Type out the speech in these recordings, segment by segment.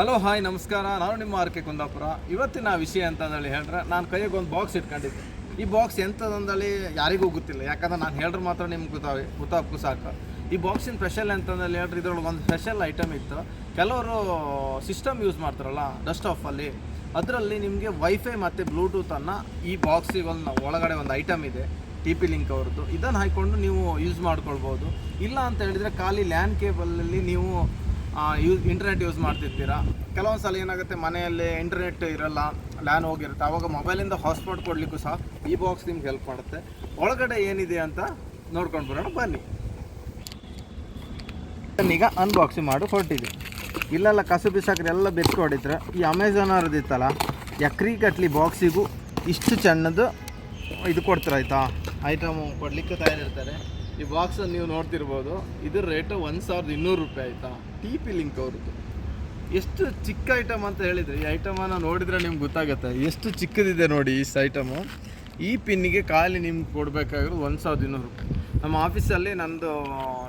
Hello, hi, ನಮಸ್ಕಾರ. ನಾನು ನಿಮ್ಮ ಆರ್ ಕೆ ಕುಂದಾಪುರ. ಇವತ್ತಿನ ವಿಷಯ ಅಂತ ಹೇಳಿದ್ರೆ, ನಾನು ಕೈಯಾಗ ಒಂದು ಬಾಕ್ಸ್ ಇಟ್ಕೊಂಡಿದ್ದೆ. ಈ ಬಾಕ್ಸ್ ಎಂಥದಂದೇಳಿ ಯಾರಿಗೂ ಗೊತ್ತಿಲ್ಲ. ಯಾಕಂದ್ರೆ ನಾನು ಹೇಳ್ರೆ ಮಾತ್ರ ನಿಮ್ಗೆ ಗೊತ್ತಾವೆ, ಗೊತ್ತಾಗ್ಕು ಸಾಕು. ಈ ಬಾಕ್ಸಿನ ಸ್ಪೆಷಲ್ ಅಂತಂದೇಳಿ ಹೇಳ್ರಿ ಇದ್ರೊಳಗೆ ಒಂದು ಸ್ಪೆಷಲ್ ಐಟಮ್ ಇತ್ತು. ಕೆಲವರು ಸಿಸ್ಟಮ್ ಯೂಸ್ ಮಾಡ್ತಾರಲ್ಲ ಡಸ್ಟ್ ಆಫಲ್ಲಿ ಅದರಲ್ಲಿ ನಿಮಗೆ ವೈಫೈ ಮತ್ತು ಬ್ಲೂಟೂತನ್ನು ಈ ಬಾಕ್ಸಿಗೆ ಒಂದು ಒಳಗಡೆ ಒಂದು ಐಟಮ್ ಇದೆ ಟಿ ಪಿ ಲಿಂಕ್ ಅವ್ರದ್ದು. ಇದನ್ನು ಹಾಕ್ಕೊಂಡು ನೀವು ಯೂಸ್ ಮಾಡ್ಕೊಳ್ಬೋದು. ಇಲ್ಲ ಅಂತ ಹೇಳಿದರೆ ಖಾಲಿ ಲ್ಯಾಂಡ್ ಕೇಬಲಲ್ಲಿ ನೀವು ಯೂಸ್ ಇಂಟರ್ನೆಟ್ ಯೂಸ್ ಮಾಡ್ತಿರ್ತೀರಾ? ಕೆಲವೊಂದು ಸಲ ಏನಾಗುತ್ತೆ, ಮನೆಯಲ್ಲಿ ಇಂಟರ್ನೆಟ್ ಇರಲ್ಲ ಲ್ಯಾನ್ ಹೋಗಿರುತ್ತೆ. ಆವಾಗ ಮೊಬೈಲಿಂದ ಹಾಟ್ಸ್ಪಾಟ್ ಕೊಡಲಿಕ್ಕೂ ಸಹ ಈ ಬಾಕ್ಸ್ ನಿಮ್ಗೆ ಹೆಲ್ಪ್ ಮಾಡುತ್ತೆ. ಒಳಗಡೆ ಏನಿದೆ ಅಂತ ನೋಡ್ಕೊಂಡು ಬರೋಣ, ಬನ್ನಿ. ಈಗ ಅನ್ಬಾಕ್ಸಿಂಗ್ ಮಾಡಿ ಹೊರಟಿದೆ ಇಲ್ಲೆಲ್ಲ ಕಸು ಬಿಸಾಕ್ರೆ ಎಲ್ಲ ಬೆಚ್ಚ ಹೊಡಿದ್ರೆ ಈ ಅಮೆಝಾನ್ ಅವ್ರದ್ದಿತ್ತಲ್ಲ ಎಕ್ರಿ ಕಟ್ಲಿ ಬಾಕ್ಸಿಗೂ ಇಷ್ಟು ಚೆನ್ನದು ಇದು ಕೊಡ್ತಾರೆ, ಆಯಿತಾ? ಐಟಮು ಕೊಡಲಿಕ್ಕೆ ತಯಾರಿರ್ತಾರೆ. ಈ ಬಾಕ್ಸ್ ನೀವು ನೋಡ್ತಿರ್ಬೋದು. ಇದ್ರ ರೇಟ್ ಒಂದು ಸಾವಿರದ ಇನ್ನೂರು ರೂಪಾಯಿ ಆಯಿತಾ? ಟಿ ಪಿ ಲಿಂಕ್ ಅವ್ರದ್ದು. ಎಷ್ಟು ಚಿಕ್ಕ ಐಟಮ್ ಅಂತ ಹೇಳಿದರೆ, ಈ ಐಟಮನ್ನು ನೋಡಿದರೆ ನಿಮ್ಗೆ ಗೊತ್ತಾಗುತ್ತೆ. ಎಷ್ಟು ಚಿಕ್ಕದಿದೆ ನೋಡಿ ಈ ಐಟಮು ಈ ಪಿನ್ನಿಗೆ ಖಾಲಿ ನಿಮ್ಗೆ ಕೊಡಬೇಕಾಗಿರೋದು ಒಂದು ಸಾವಿರದ ಇನ್ನೂರು ರೂಪಾಯಿ. ನಮ್ಮ ಆಫೀಸಲ್ಲಿ ನಂದು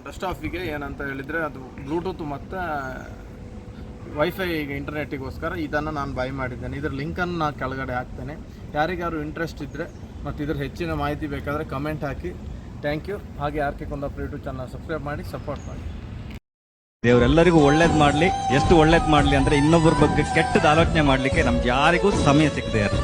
ಡಸ್ಟ್ ಆಫಿಗೆ ಏನಂತ ಹೇಳಿದರೆ, ಅದು ಬ್ಲೂಟೂತ್ ಮತ್ತು ವೈಫೈ ಈಗ ಇಂಟರ್ನೆಟ್ಟಿಗೋಸ್ಕರ ಇದನ್ನು ನಾನು ಬೈ ಮಾಡಿದ್ದೇನೆ. ಇದರ ಲಿಂಕನ್ನು ನಾನು ಕೆಳಗಡೆ ಹಾಕ್ತೇನೆ. ಯಾರಿಗಾದ್ರು ಇಂಟ್ರೆಸ್ಟ್ ಇದ್ದರೆ ಮತ್ತು ಇದ್ರ ಹೆಚ್ಚಿನ ಮಾಹಿತಿ ಬೇಕಾದರೆ ಕಮೆಂಟ್ ಹಾಕಿ. Thank you. ಹಾಗೆ R K Kundapura YouTube channel subscribe ಮಾಡಿ, ಸಪೋರ್ಟ್ ಮಾಡಿ. ದೇವರೆಲ್ಲರಿಗೂ ಒಳ್ಳೇದು ಮಾಡಲಿ. ಎಷ್ಟು ಒಳ್ಳೇದು ಮಾಡಲಿ ಅಂದರೆ ಇನ್ನೊಬ್ಬರ ಬಗ್ಗೆ ಕೆಟ್ಟದ ಆಲೋಚನೆ ಮಾಡಲಿಕ್ಕೆ ನಮ್ಗೆ ಯಾರಿಗೂ ಸಮಯ ಸಿಗದೆ ಇರಲಿ